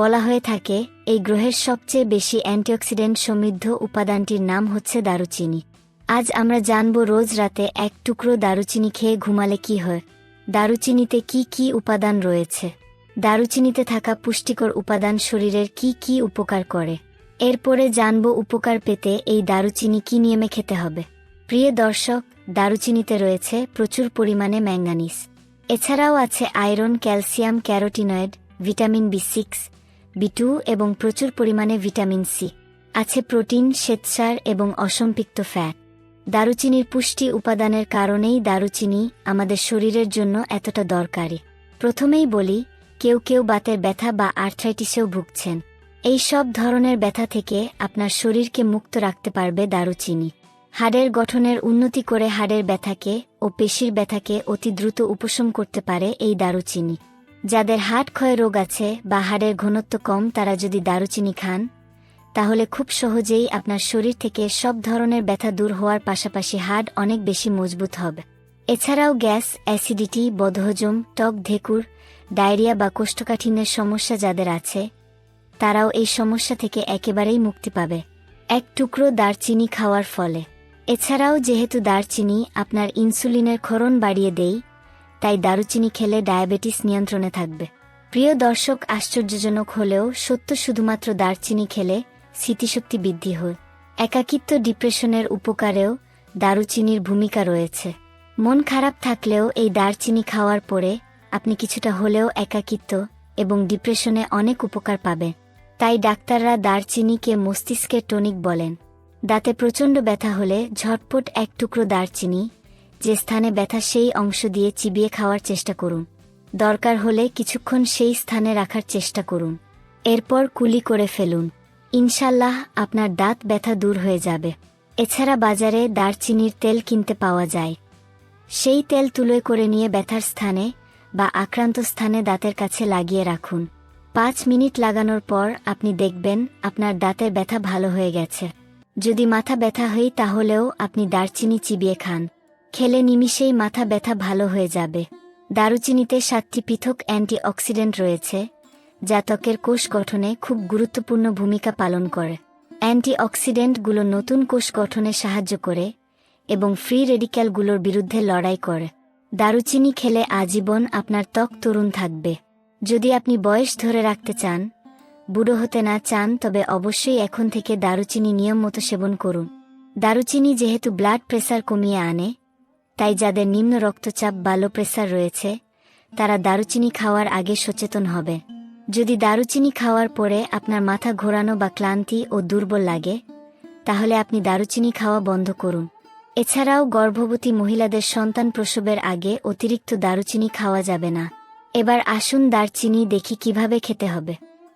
বলা হয়ে থাকে, এই গ্রহের সবচেয়ে বেশি অ্যান্টিঅক্সিডেন্ট সমৃদ্ধ উপাদানটির নাম হচ্ছে দারুচিনি। আজ আমরা জানব রোজ রাতে এক টুকরো দারুচিনি খেয়ে ঘুমালে কি হয়। দারুচিনিতে কি কি উপাদান রয়েছে? দারুচিনিতে থাকা পুষ্টিকর উপাদান শরীরের কি কি উপকার করে? এরপরে জানব উপকার পেতে এই দারুচিনি কি নিয়মে খেতে হবে। প্রিয় দর্শক, দারুচিনিতে রয়েছে প্রচুর পরিমাণে ম্যাঙ্গানিজ এছাড়াও আছে iron, calcium, carotenoid, vitamin B six B two এবং প্রচুর পরিমাণে ভিটামিন সি আছে প্রোটিন, শ্বেতসার এবং অসম্পৃক্ত ফ্যাট। দারুচিনির পুষ্টি উপাদানের কারণেই দারুচিনি আমাদের শরীরের জন্য এতটা দরকারি। প্রথমেই বলি, কেউ কেউ বাতের ব্যথা বা আর্থ্রাইটিসেও ভুগছেন। এই সব ধরনের ব্যথা থেকে আপনার শরীরকে মুক্ত রাখতে পারবে দারুচিনি। হাড়ের গঠনের উন্নতি করে হাড়ের ব্যথাকে ও পেশির ব্যথাকে অতি দ্রুত উপশম করতে পারে এই দারুচিনি। যাদের হাট ক্ষয় রোগ আছে বা হাড়ের ঘনত্ব কম তারা যদি দারুচিনি খান, তাহলে খুব সহজেই আপনার শরীর থেকে সব ধরনের ব্যথা দূর হওয়ার পাশাপাশি হাড় অনেক বেশি মজবুত হবে। এছাড়াও গ্যাস, অ্যাসিডিটি, বদহজম টক ধেকুর ডায়রিয়া বা কোষ্ঠকাঠিন্যের সমস্যা যাদের আছে, তারাও এই সমস্যা থেকে একেবারেই মুক্তি পাবে। এক টুকরো দারচিনি খাওয়ার ফলে। এছাড়াও যেহেতু দারচিনি আপনার ইনসুলিনের ক্ষরণ বাড়িয়ে দেয় তাই দারুচিনি খেলে ডায়াবেটিস নিয়ন্ত্রণে থাকবে। প্রিয় দর্শক, আশ্চর্যজনক হলেও সত্য শুধুমাত্র দারচিনি খেলে স্মৃতিশক্তি বৃদ্ধি হয়। একাকিত্ব ডিপ্রেশনের উপকারেও দারুচিনির ভূমিকা রয়েছে। মন খারাপ থাকলেও এই দারচিনি খাওয়ার পরে আপনি কিছুটা হলেও একাকিত্ব এবং ডিপ্রেশনে অনেক উপকার পাবেন। তাই ডাক্তাররা দারচিনিকে মস্তিষ্কের টনিক বলেন। দাঁতে প্রচণ্ড ব্যথা হলে ঝটপট এক টুকরো দারচিনি যে স্থানে ব্যথা সেই অংশ দিয়ে চিবিয়ে খাওয়ার চেষ্টা করুন। দরকার হলে কিছুক্ষণ সেই স্থানে রাখার চেষ্টা করুন। এরপর কুলি করে ফেলুন। ইনশাল্লাহ আপনার দাঁত ব্যথা দূর হয়ে যাবে। এছাড়া বাজারে দারচিনির তেল কিনতে পাওয়া যায়। সেই তেল তুলোয় করে নিয়ে ব্যথার স্থানে বা আক্রান্ত স্থানে দাঁতের কাছে লাগিয়ে রাখুন। পাঁচ মিনিট লাগানোর পর আপনি দেখবেন আপনার দাঁতের ব্যথা ভালো হয়ে গেছে। যদি মাথা ব্যথা হয় তাহলেও আপনি দারচিনি চিবিয়ে খান। খেলে নিমিষেই মাথা ব্যথা ভালো হয়ে যাবে। দারুচিনিতে সাতটি পৃথক অ্যান্টিঅক্সিডেন্ট রয়েছে, যা ত্বকের কোষ গঠনে খুব গুরুত্বপূর্ণ ভূমিকা পালন করে। অ্যান্টিঅক্সিডেন্টগুলো নতুন কোষ গঠনে সাহায্য করে এবং ফ্রি রেডিক্যালগুলোর বিরুদ্ধে লড়াই করে। দারুচিনি খেলে আজীবন আপনার ত্বক তরুণ থাকবে। যদি আপনি বয়স ধরে রাখতে চান, বুড়ো হতে না চান, তবে অবশ্যই এখন থেকে দারুচিনি নিয়ম মতো সেবন করুন। দারুচিনি যেহেতু ব্লাড প্রেসার কমিয়ে আনে তাই যাদের নিম্ন রক্তচাপ বা লো প্রেসার রয়েছে, তারা দারুচিনি খাওয়ার আগে সচেতন হবে। যদি দারুচিনি খাওয়ার পরে আপনার মাথা ঘোরানো বা ক্লান্তি ও দুর্বল লাগে, তাহলে আপনি দারুচিনি খাওয়া বন্ধ করুন। এছাড়াও গর্ভবতী মহিলাদের সন্তান প্রসবের আগে অতিরিক্ত দারুচিনি খাওয়া যাবে না। এবার আসুন দারচিনি দেখি কীভাবে খেতে হবে।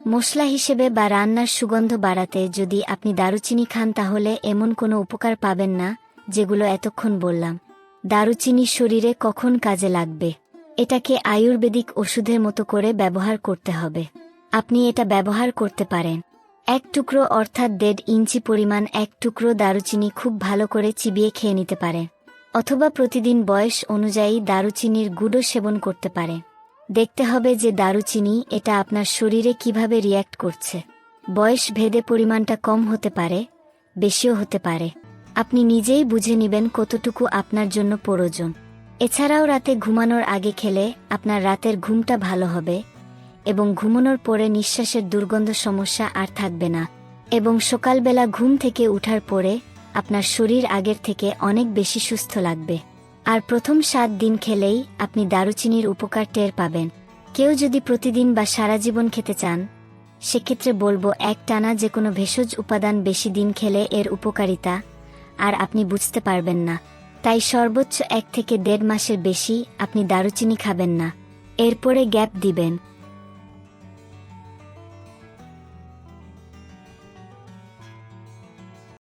মশলা হিসেবে বা রান্নার সুগন্ধ বাড়াতে যদি আপনি দারুচিনি খান, তাহলে এমন কোনো উপকার পাবেন না, যেগুলো এতক্ষণ বললাম। দারুচিনি শরীরে কখন কাজে লাগবে? এটাকে আয়ুর্বেদিক ওষুধের মতো করে ব্যবহার করতে হবে। আপনি এটা ব্যবহার করতে পারেন। এক টুকরো অর্থাৎ দেড় ইঞ্চি পরিমাণ এক টুকরো দারুচিনি খুব ভালো করে চিবিয়ে খেয়ে নিতে পারে। অথবা প্রতিদিন বয়স অনুযায়ী দারুচিনির গুঁড়ো সেবন করতে পারে। দেখতে হবে যে দারুচিনি এটা আপনার শরীরে কীভাবে রিয়্যাক্ট করছে। বয়স ভেদে পরিমাণটা কম হতে পারে, বেশিও হতে পারে। আপনি নিজেই বুঝে নেবেন কতটুকু আপনার জন্য প্রয়োজন। এছাড়াও রাতে ঘুমানোর আগে খেলে আপনার রাতের ঘুমটা ভালো হবে এবং ঘুমানোর পরে নিঃশ্বাসের দুর্গন্ধ সমস্যা আর থাকবে না এবং সকালবেলা ঘুম থেকে উঠার পরে আপনার শরীর আগের থেকে অনেক বেশি সুস্থ লাগবে। আর প্রথম সাত দিন খেলেই আপনি দারুচিনির উপকার টের পাবেন। কেউ যদি প্রতিদিন বা সারা জীবন খেতে চান, সেক্ষেত্রে বলব এক টানা যে কোনো ভেষজ উপাদান বেশি দিন খেলে এর উপকারিতা আর আপনি বুঝতে পারবেন না। তাই সর্বোচ্চ এক থেকে দেড় মাসের বেশি আপনি দারুচিনি খাবেন না। এরপরে গ্যাপ দিবেন।